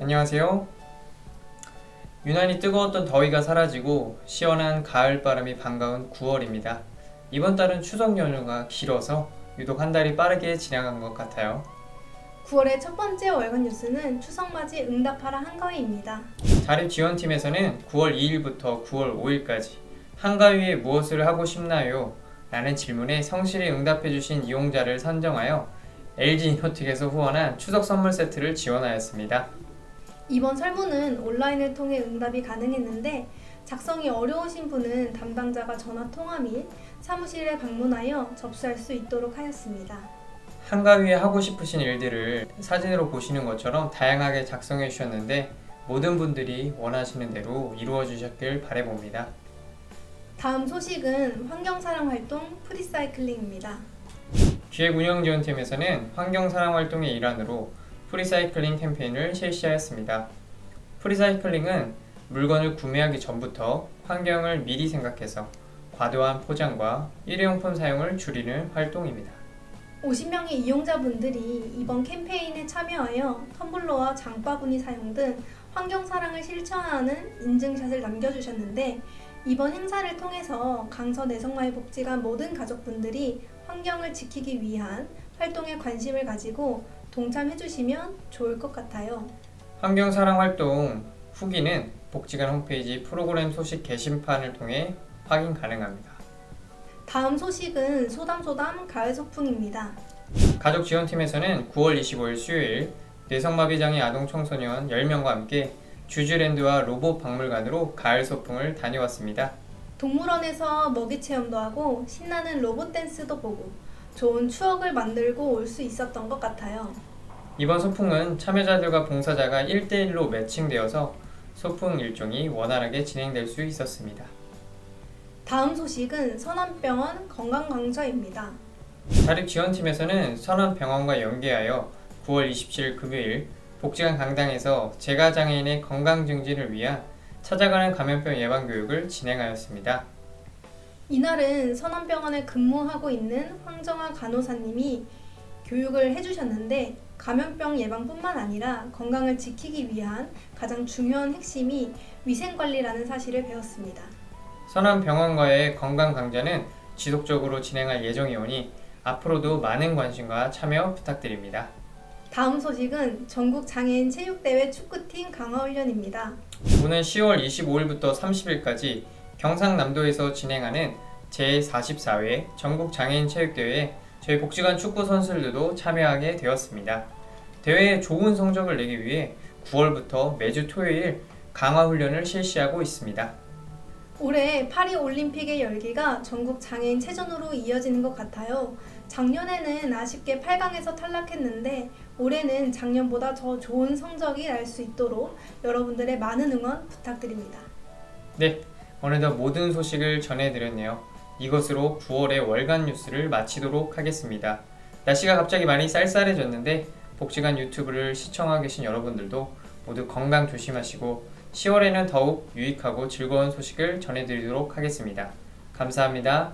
안녕하세요. 유난히 뜨거웠던 더위가 사라지고 시원한 가을 바람이 반가운 9월입니다. 이번 달은 추석 연휴가 길어서 유독 한 달이 빠르게 지나간 것 같아요. 9월의 첫 번째 월간 뉴스는 추석맞이 응답하라 한가위입니다. 자립지원팀에서는 9월 2일부터 9월 5일까지 한가위에 무엇을 하고 싶나요? 라는 질문에 성실히 응답해주신 이용자를 선정하여 LG 이노틱에서 후원한 추석 선물 세트를 지원하였습니다. 이번 설문은 온라인을 통해 응답이 가능했는데 작성이 어려우신 분은 담당자가 전화 통화 및 사무실에 방문하여 접수할 수 있도록 하였습니다. 한가위에 하고 싶으신 일들을 사진으로 보시는 것처럼 다양하게 작성해 주셨는데 모든 분들이 원하시는 대로 이루어 주셨길 바라봅니다. 다음 소식은 환경사랑 활동 프리사이클링입니다. 기획운영지원팀에서는 환경사랑 활동의 일환으로 프리사이클링 캠페인을 실시하였습니다. 프리사이클링은 물건을 구매하기 전부터 환경을 미리 생각해서 과도한 포장과 일회용품 사용을 줄이는 활동입니다. 50명의 이용자분들이 이번 캠페인에 참여하여 텀블러와 장바구니 사용 등 환경사랑을 실천하는 인증샷을 남겨주셨는데 이번 행사를 통해서 강서 내성마을 복지관 모든 가족분들이 환경을 지키기 위한 활동에 관심을 가지고 동참해주시면 좋을 것 같아요. 환경사랑 활동 후기는 복지관 홈페이지 프로그램 소식 게시판을 통해 확인 가능합니다. 다음 소식은 소담소담 가을 소풍입니다. 가족 지원팀에서는 9월 25일 수요일 뇌성마비 장애 아동 청소년 10명과 함께 주주랜드와 로봇 박물관으로 가을 소풍을 다녀왔습니다. 동물원에서 먹이 체험도 하고 신나는 로봇 댄스도 보고 좋은 추억을 만들고 올 수 있었던 것 같아요. 이번 소풍은 참여자들과 봉사자가 1대1로 매칭되어서 소풍 일정이 원활하게 진행될 수 있었습니다. 다음 소식은 선암병원 건강강좌입니다. 자립지원팀에서는 선원병원과 연계하여 9월 27일 금요일 복지관 강당에서 재가장애인의 건강 증진을 위한 찾아가는 감염병 예방 교육을 진행하였습니다. 이날은 선암병원에 근무하고 있는 황정아 간호사님이 교육을 해주셨는데 감염병 예방뿐만 아니라 건강을 지키기 위한 가장 중요한 핵심이 위생관리라는 사실을 배웠습니다. 선원병원과의 건강 강좌는 지속적으로 진행할 예정이오니 앞으로도 많은 관심과 참여 부탁드립니다. 다음 소식은 전국 장애인 체육대회 축구팀 강화훈련입니다. 오는 10월 25일부터 30일까지 경상남도에서 진행하는 제44회 전국 장애인 체육대회에 저희 복지관 축구 선수들도 참여하게 되었습니다. 대회에 좋은 성적을 내기 위해 9월부터 매주 토요일 강화 훈련을 실시하고 있습니다. 올해 파리 올림픽의 열기가 전국 장애인 체전으로 이어지는 것 같아요. 작년에는 아쉽게 8강에서 탈락했는데 올해는 작년보다 더 좋은 성적이 날 수 있도록 여러분들의 많은 응원 부탁드립니다. 네, 어느덧 모든 소식을 전해드렸네요. 이것으로 9월의 월간 뉴스를 마치도록 하겠습니다. 날씨가 갑자기 많이 쌀쌀해졌는데 복지관 유튜브를 시청하고 계신 여러분들도 모두 건강 조심하시고 10월에는 더욱 유익하고 즐거운 소식을 전해드리도록 하겠습니다. 감사합니다.